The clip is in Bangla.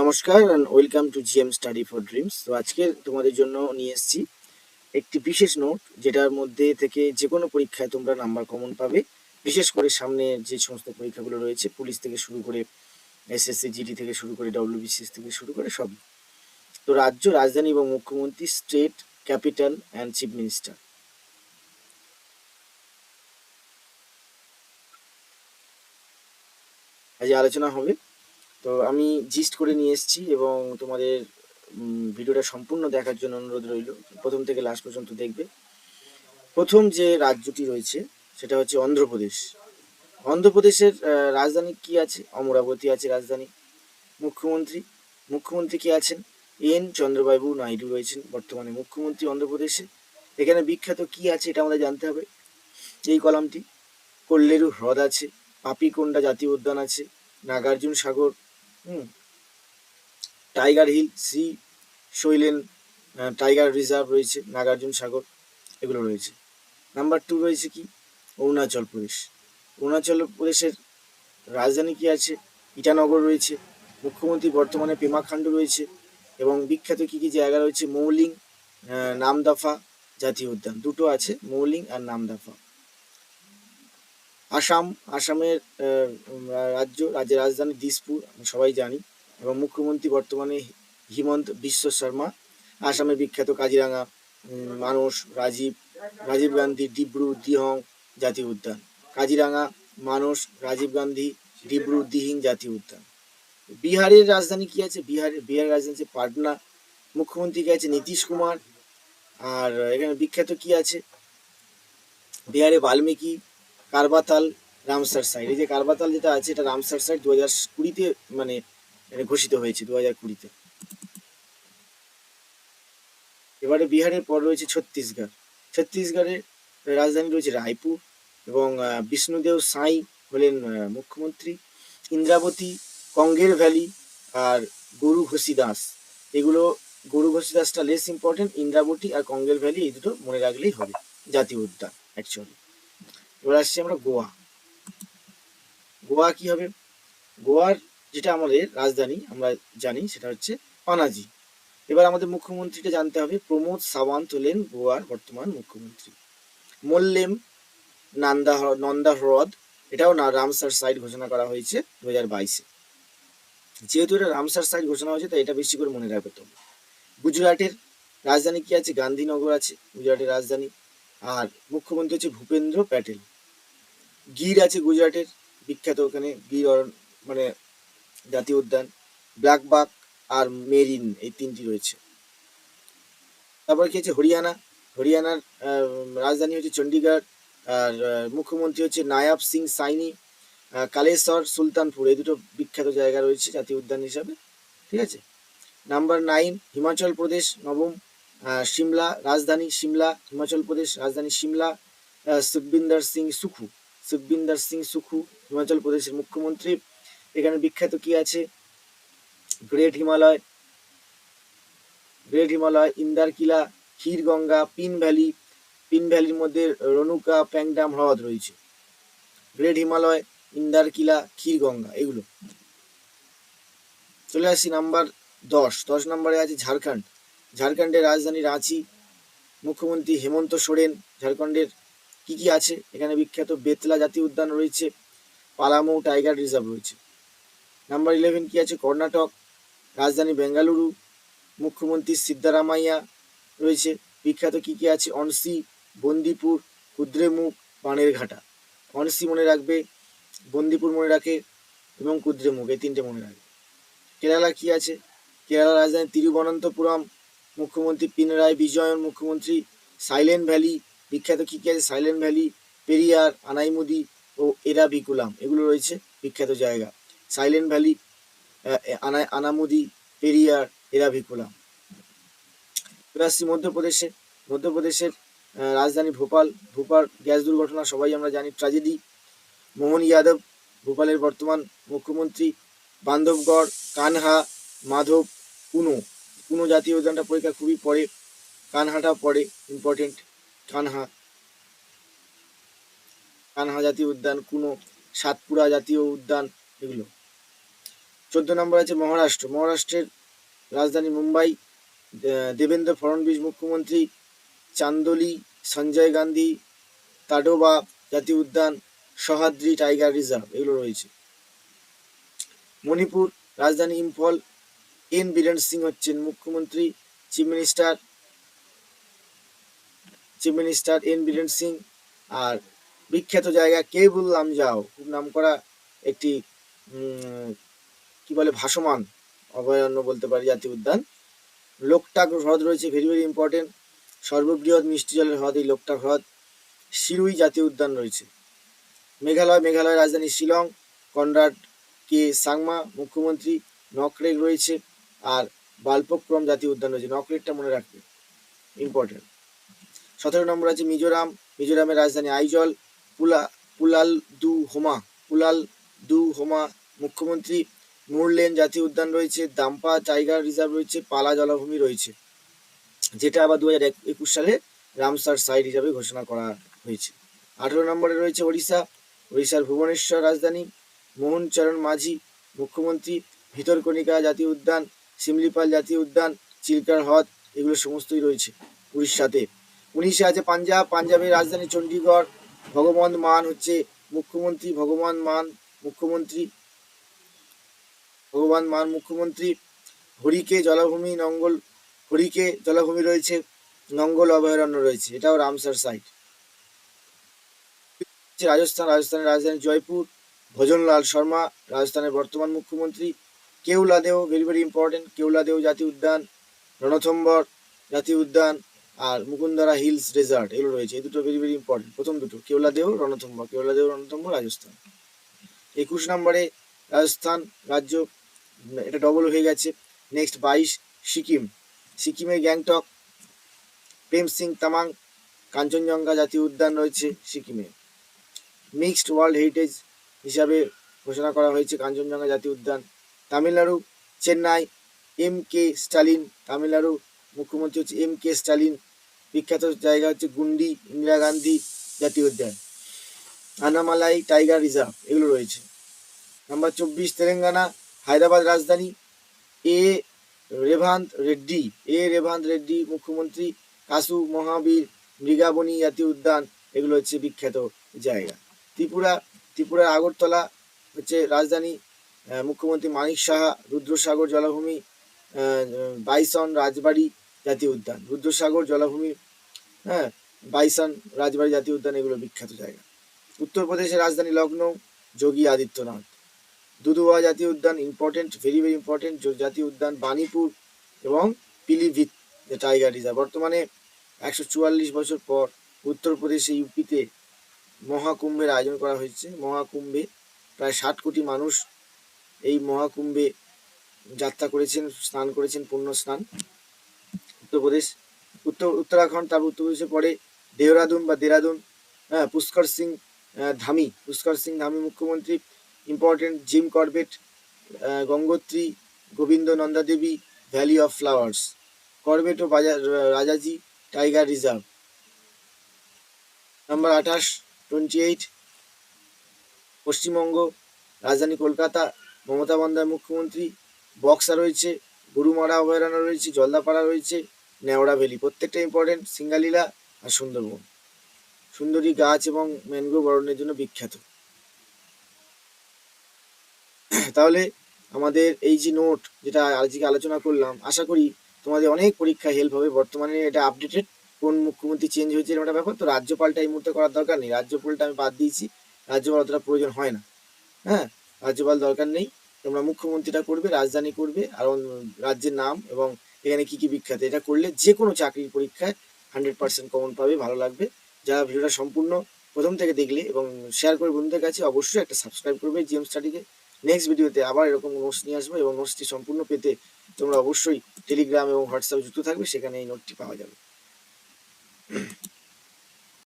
নমস্কার and welcome to GM study for dreams তো আজকে তোমাদের জন্য নিয়ে এসেছি একটি বিশেষ নোট যেটার মধ্যে থেকে যে কোনো পরীক্ষায় তোমরা নাম্বার কমন পাবে। বিশেষ করে সামনে যে সমস্ত পরীক্ষাগুলো রয়েছে পুলিশ থেকে শুরু করে এসএসসি জিডি থেকে শুরু করে ডব্লিউবিসিএস থেকে শুরু করে সব। তো রাজ্য, রাজধানী এবং মুখ্যমন্ত্রী state capital and chief minister আজ আলোচনা হবে তো আমি জিস্ট করে নিয়ে এসেছি এবং তোমাদের ভিডিওটা সম্পূর্ণ দেখার জন্য অনুরোধ রইল। প্রথম থেকে লাস্ট পর্যন্ত দেখবে। প্রথম যে রাজ্যটি রয়েছে, সেটা হচ্ছে অন্ধ্রপ্রদেশ। অন্ধ্রপ্রদেশের রাজধানী কি আছে? অমরাবতী আছে রাজধানী। মুখ্যমন্ত্রী মুখ্যমন্ত্রী কি আছেন? এন চন্দ্রবাবু নাইডু রয়েছেন বর্তমানে মুখ্যমন্ত্রী অন্ধ্রপ্রদেশে। এখানে বিখ্যাত কি আছে এটা আমাদের জানতে হবে। এই কলামটি, কল্লেরু হ্রদ আছে, পাপিকোন্ডা জাতীয় উদ্যান আছে নাগার্জুন সাগর টাইগার হিল, সি, শৈলেন টাইগার রিজার্ভ রয়েছে, নাগার্জুন সাগর, এগুলো রয়েছে। নাম্বার টু রয়েছে কি? অরুণাচল প্রদেশ। অরুণাচল প্রদেশের রাজধানী কি আছে? ইটানগর রয়েছে। মুখ্যমন্ত্রী বর্তমানে পেমা খান্ডু রয়েছে এবং বিখ্যাত কি কি জায়গা রয়েছে? মৌলিং নামদাফা জাতীয় উদ্যান। দুটো আছে, মৌলিং আর নামদাফা। আসাম, আসামের রাজ্য, রাজ্যের রাজধানী দিসপুর সবাই জানি, এবং মুখ্যমন্ত্রী বর্তমানে হিমন্ত বিশ্ব শর্মা, আসামের বিখ্যাত কাজিরাঙা মানস রাজীব রাজীব গান্ধী, ডিব্রু, দিহং জাতীয় উদ্যান। কাজিরাঙা মানস রাজীব গান্ধী, ডিব্রু, দিহিং জাতীয় উদ্যান। বিহারের রাজধানী কি আছে? বিহারের বিহারের রাজধানী আছে পাটনা। মুখ্যমন্ত্রী কি আছে? নীতিশ কুমার। আর এখানে বিখ্যাত কি আছে? বিহারে বাল্মীকি কারবাতাল, রামসার সাইড এই যে কারবাতাল যেটা আছে, এটা রামসার সাইড দু হাজার কুড়িতে মানে ঘোষিত হয়েছে দু হাজার কুড়িতে। এবারে বিহারের পর রয়েছে ছত্তিশগড়। ছত্তিশগড়ের রাজধানী রয়েছে রায়পুর এবং বিষ্ণুদেব সাই হলেন মুখ্যমন্ত্রী। ইন্দ্রাবতী, কঙ্গের ভ্যালি আর গরু ঘোষী দাস এগুলো গরু ঘোষী দাসটা লেস ইম্পর্টেন্ট ইন্দ্রাবতী আর কঙ্গের ভ্যালি এই দুটো মনে রাখলেই হবে। জাতীয় উদ্যান অ্যাকচুয়ালি এবার আসছি আমরা গোয়া। গোয়া কি হবে? গোয়ার যেটা আমাদের রাজধানী, আমরা জানি, সেটা হচ্ছে পানাজি। এবার আমাদের মুখ্যমন্ত্রীকে জানতে হবে, প্রমোদ সাওয়ান্ত হলেন গোয়ার বর্তমান মুখ্যমন্ত্রী। মোল্লেম নান্দা নন্দা হ্রদ, এটাও না রামসার সাইট ঘোষণা করা হয়েছে দু হাজার বাইশে। যেহেতু এটা রামসার সাইট ঘোষণা হয়েছে, তাই এটা বেশি করে মনে রাখবে তোমরা। গুজরাটের রাজধানী কি আছে? গান্ধীনগর আছে, গুজরাটের রাজধানী। আর মুখ্যমন্ত্রী হচ্ছে ভূপেন্দ্র প্যাটেল। গির আছে গুজরাটের, বিখ্যাত ওখানে গির মানে জাতীয় উদ্যান ব্ল্যাকবাক আর মেরিন এই তিনটি রয়েছে। তারপর কি আছে? হরিয়ানা, হরিয়ানার রাজধানী হচ্ছে চণ্ডীগড় আর মুখ্যমন্ত্রী হচ্ছে নায়াব সিং সাইনি কালেশ্বর, সুলতানপুর, এই দুটো বিখ্যাত জায়গা রয়েছে জাতীয় উদ্যান হিসাবে। ঠিক আছে? নাম্বার নাইন, হিমাচল প্রদেশ, নবম সিমলা, রাজধানী সিমলা, হিমাচল প্রদেশ, রাজধানী সিমলা সুখবিন্দর সিং সুখু। সুখবিন্দর সিং সুখু, হিমাচল প্রদেশের মুখ্যমন্ত্রী। এখানে বিখ্যাত কি আছে? Great Himalaya great Himalaya Inder Kila Kheerganga Pin valley Pin ভ্যালির মধ্যে রনুকা প্যাংডাম হ্রদ রয়েছে। গ্রেট হিমালয় ইন্দার কিলা ক্ষীরগঙ্গা এগুলো। চলে আসি নাম্বার দশ। দশ নম্বরে আছে ঝাড়খণ্ড। ঝাড়খণ্ডের রাজধানী রাঁচি, মুখ্যমন্ত্রী হেমন্ত সোরেন, ঝাড়খণ্ডের কি কি আছে? এখানে বিখ্যাত বেতলা জাতীয় উদ্যান রয়েছে, পালামৌ টাইগার রিজার্ভ রয়েছে। নাম্বার ইলেভেন কি আছে? কর্ণাটক, রাজধানী বেঙ্গালুরু, মুখ্যমন্ত্রী সিদ্ধারামাইয়া রয়েছে। বিখ্যাত কি কি আছে? অনসি, বন্দিপুর, কুদ্রেমুখ, বানেরঘাটা। অনসি মনে রাখবে, বন্দিপুর মনে রাখে এবং কুদ্রেমুখ, এই তিনটে মনে রাখবে। কেরালা কি আছে? কেরালা রাজধানী তিরুবনন্তপুরম, মুখ্যমন্ত্রী পিনারায় বিজয়ন, মুখ্যমন্ত্রী সাইলেন্ট ভ্যালি বিখ্যাত কি কি আছে সাইলেন্ট ভ্যালি পেরিয়ার আনাইমুদি ও এরাভিকুলাম এগুলো রয়েছে বিখ্যাত জায়গা। সাইলেন্ট ভ্যালি আহ, আনা আনামুদি পেরিয়ার এরাভিকুলাম এবার আসছি মধ্যপ্রদেশে। মধ্যপ্রদেশের রাজধানী ভোপাল। ভোপাল গ্যাস দুর্ঘটনা সবাই আমরা জানি ট্র্যাজেডি। মোহন যাদব ভোপালের বর্তমান মুখ্যমন্ত্রী বান্ধবগড় কানহা মাধব কুনো কুনো জাতীয় উদ্যানটা পরীক্ষা খুবই পড়ে কানহাটা পড়ে ইম্পর্টেন্ট কানহা। কানহা জাতীয় উদ্যান, কুনো, সাতপুরা জাতীয় উদ্যান, এগুলো। চোদ্দ নম্বর আছে মহারাষ্ট্র। মহারাষ্ট্রের রাজধানী মুম্বাই দেবেন্দ্র ফডণবীস মুখ্যমন্ত্রী, চান্দোলি, সঞ্জয় গান্ধী, তাডোবা জাতীয় উদ্যান, সহাদ্রি টাইগার রিজার্ভ, এগুলো রয়েছে। মণিপুর রাজধানী ইম্ফল, এন বীরেন সিং হচ্ছেন মুখ্যমন্ত্রী, chief minister chief minister N Biren Singh আর বিখ্যাত জায়গা কেবুল লামজাও, খুব নাম করা একটি কি বলে, ভাসমান অভয়ারণ্য বলতে পারি, জাতীয় উদ্যান। লোকটাক হ্রদ রয়েছে ভেরি ভেরি ইম্পর্টেন্ট সর্ববৃহৎ মিষ্টি জলের হ্রদ, এই লোকটাক হ্রদ। শিরুই জাতীয় উদ্যান রয়েছে। মেঘালয় মেঘালয় রাজধানী শিলং, কনরাড কে সাংমা, মুখ্যমন্ত্রী নকরেক রয়েছে। আর বাল্পক্রম জাতীয় উদ্যান রয়েছে, নকরেকটা মনে রাখবে। ইম্পর্টেন্ট সতেরো নম্বর আছে মিজোরাম, মিজোরামের রাজধানী আইজল, পুলা, পুলাল দু হোমা, পুলাল দু হোমা মুখ্যমন্ত্রী, মুরলেন জাতীয় উদ্যান রয়েছে, দাম্পা টাইগার রিজার্ভ রয়েছে, পালা জলাভূমি রয়েছে। যেটা আবার দু হাজার একুশ সালে রামসার সাইট হিসাবে ঘোষণা করা হয়েছে। আঠেরো নম্বরে রয়েছে ওড়িশা, ওড়িশার ভুবনেশ্বর রাজধানী মোহন চরণ মাঝি মুখ্যমন্ত্রী, ভিতরকণিকা জাতীয় উদ্যান, শিমলিপাল জাতীয় উদ্যান, চিল্কার হ্রদ, এগুলো সমস্তই রয়েছে উড়িষ্যাতে। উনিশে আছে পাঞ্জাব পাঞ্জাবের রাজধানী চণ্ডীগড়, ভগবন্ত মান হচ্ছে মুখ্যমন্ত্রী ভগবান মান মুখ্যমন্ত্রী ভগবান মান মুখ্যমন্ত্রী, হরিকে জলাভূমি, নঙ্গল, হরিকে জলাভূমি রয়েছে, নঙ্গল অভয়ারণ্য রয়েছে, এটাও রামসার সাইট রাজস্থান, রাজস্থানের রাজধানী জয়পুর, ভজনলাল শর্মা, রাজস্থানের বর্তমান মুখ্যমন্ত্রী Keoladeo very very important Keoladeo জাতীয় উদ্যান, রণথম্বর জাতীয় উদ্যান আর মুকুন্দরা হিলস রেজার্ট, এগুলো রয়েছে। এই দুটো ভেরি ভেরি ইম্পর্টেন্ট প্রথম দুটো কেওলাদেও রণথম্বর। কেওলাদেও রণথম্বর, রাজস্থান। একুশ নম্বরে রাজস্থান রাজ্য, এটা ডবল হয়ে গেছে। নেক্সট বাইশ, সিকিম। সিকিমে গ্যাংটক, প্রেম সিং তামাং, কাঞ্চনজঙ্ঘা জাতীয় উদ্যান রয়েছে সিকিমে। মিক্সড ওয়ার্ল্ড হেরিটেজ হিসাবে ঘোষণা করা হয়েছে কাঞ্চনজঙ্ঘা জাতীয় উদ্যান। Tamil Nadu, Chennai, M K Stalin. Tamil Nadu মুখ্যমন্ত্রী হচ্ছে এম কে স্টালিন। বিখ্যাত জায়গা হচ্ছে গুন্ডি, ইন্দিরা গান্ধী জাতীয় উদ্যান। আনামালাই টাইগার রিজার্ভ, এগুলো রয়েছে। নাম্বার চব্বিশ তেলেঙ্গানা, হায়দ্রাবাদ রাজধানী, এ রেভান্ত রেড্ডি, এ রেভান্ত রেড্ডি মুখ্যমন্ত্রী কাসু মহাবীর মৃগাবনী জাতীয় উদ্যান, এগুলো হচ্ছে বিখ্যাত জায়গা। ত্রিপুরা, ত্রিপুরার আগরতলা হচ্ছে রাজধানী মুখ্যমন্ত্রী মানিক সাহা, রুদ্রসাগর জলাভূমি বাইসন, রাজবাড়ি জাতীয় উদ্যান। রুদ্রসাগর, জলাভূমি হ্যাঁ বাইসান, রাজবাড়ি জাতীয় উদ্যান, এগুলো বিখ্যাত জায়গা। উত্তরপ্রদেশের রাজধানী লখনৌ যোগী আদিত্যনাথ। দুদুয়া জাতীয় উদ্যান ইম্পর্টেন্ট ভেরি ভেরি ইম্পর্টেন্ট জাতীয় উদ্যান বানিপুর এবং পিলিভিত, যে টাইগার রিজার্ভ। বর্তমানে একশো চুয়াল্লিশ বছর পর উত্তরপ্রদেশে ইউপিতে মহাকুম্ভের আয়োজন করা হয়েছে। মহাকুম্ভে প্রায় ষাট কোটি মানুষ এই মহাকুম্ভে যাত্রা করেছেন, স্নান করেছেন পুণ্য স্নান উত্তরপ্রদেশ, উত্তর, উত্তরাখণ্ড, তারপর উত্তরপ্রদেশে পড়ে দেহরাদুন বা দেরাদুন। হ্যাঁ পুষ্কর সিং ধামি, পুষ্কর সিং ধামি মুখ্যমন্ত্রী important Jim Corbett Gangotri, Govind Nanda Devi, valley of flowers, Corbett O Rajaji, tiger reserve. Number আঠাশ টোয়েন্টি এইট পশ্চিমবঙ্গ, রাজধানী কলকাতা, মমতা বন্দ্যোপাধ্যায় মুখ্যমন্ত্রী, বক্সা রয়েছে, গরুমারা অভয়ারণ্য রয়েছে, জলদাপাড়া রয়েছে নেওড়া ভ্যালি। প্রত্যেকটা ইম্পর্টেন্ট সিঙ্গালীলা আর সুন্দরবন। সুন্দরী গাছ এবং ম্যানগ্রোভ অরণ্যের জন্য বিখ্যাত। তাহলে আমাদের এই যে নোট যেটা আজকে আলোচনা করলাম, আশা করি তোমাদের অনেক পরীক্ষায় হেল্প হবে। বর্তমানে এটা আপডেটেড কোন মুখ্যমন্ত্রী চেঞ্জ হয়েছে এরকম একটা ব্যাপার। তো রাজ্যপালটা এই মুহূর্তে করার দরকার নেই। রাজ্যপালটা আমি বাদ দিয়েছি। রাজ্যপাল অতটা প্রয়োজন হয় না। হ্যাঁ রাজ্যপাল দরকার নেই। তোমরা মুখ্যমন্ত্রীটা করবে, রাজধানী করবে, আর রাজ্যের নাম এবং এখানে কি কি বিখ্যাত? এটা করলে যে কোনো চাকরির পরীক্ষায় হান্ড্রেড পার্সেন্ট কমন পাবে, ভালো লাগবে। যারা ভিডিওটা সম্পূর্ণ প্রথম থেকে দেখলে এবং শেয়ার করে বন্ধুদের কাছে, অবশ্যই একটা সাবস্ক্রাইব করবে জিএম স্টাডিকে নেক্সট ভিডিওতে আবার এরকম নোটস নিয়ে আসব এবং নোটসটি সম্পূর্ণ পেতে তোমরা অবশ্যই টেলিগ্রাম এবং হোয়াটসঅ্যাপ যুক্ত থাকবে, সেখানে এই নোটটি পাওয়া যাবে।